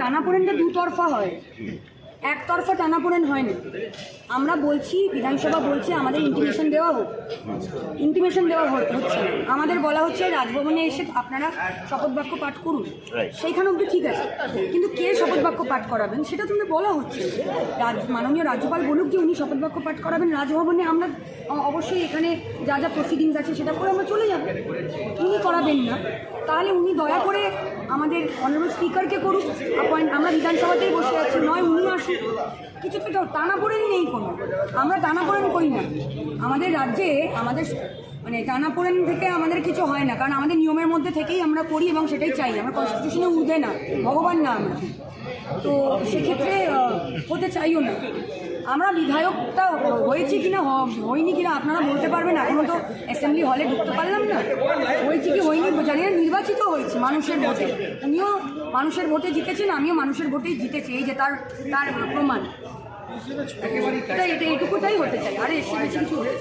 টানাপোড়েনটা দুতরফা হয়। একতরফা টানাপোড়েন হয় না আমরা বলছি বিধানসভা বলছে আমাদের ইন্টিমেশন দেওয়া হোক। ইন্টিমেশন দেওয়া হচ্ছে আমাদের বলা হচ্ছে রাজভবনে এসে আপনারা শপথ বাক্য পাঠ করুন। সেইখানে অব্দি ঠিক আছে। কিন্তু কে শপথ বাক্য পাঠ করাবেন? সেটা তুমি বলা হচ্ছে। রাজ মাননীয় রাজ্যপাল বলুক যে উনি শপথ বাক্য পাঠ করাবেন রাজভবনে আমরা অবশ্যই এখানে যা যা প্রসিডিংস আছে সেটা করে আমরা চলে যাব। উনি করাবেন না। তাহলে উনি দয়া করে আমাদের অনারেবল স্পিকারকে করুক। অ্যাপয়েন্ট আমরা বিধানসভাতেই বসে আছি, নয়, উনি আসুক। কিছু তো টানাপোড়েন নেই কোনো। আমরা টানাপোড়েন করি না। আমাদের রাজ্যে আমাদের মানে টানাপোড়েন থেকে আমাদের কিছু হয় না। কারণ আমাদের নিয়মের মধ্যে থেকেই আমরা করি এবং সেটাই চাই। আমরা কনস্টিটিউশনে উঠে না। ভগবান না আমরা। তো সেক্ষেত্রে হতে চাইও না। আমরা বিধায়কটা হয়েছি কিনা না হয়নি কিনা আপনারা বলতে পারবেন। এখনও তো অ্যাসেম্বলি হলে ঢুকতে পারলাম না। হয়েছি কি হয়নি জানি না নির্বাচিত হয়েছি মানুষের ভোটে। উনিও মানুষের ভোটে জিতেছেন আমিও মানুষের ভোটেই জিতেছি। এই যে তার তার প্রমাণ। এটা এটা এইটুকুটাই হতে চাই। আরে এসে বেশি কিছু হতে চাই।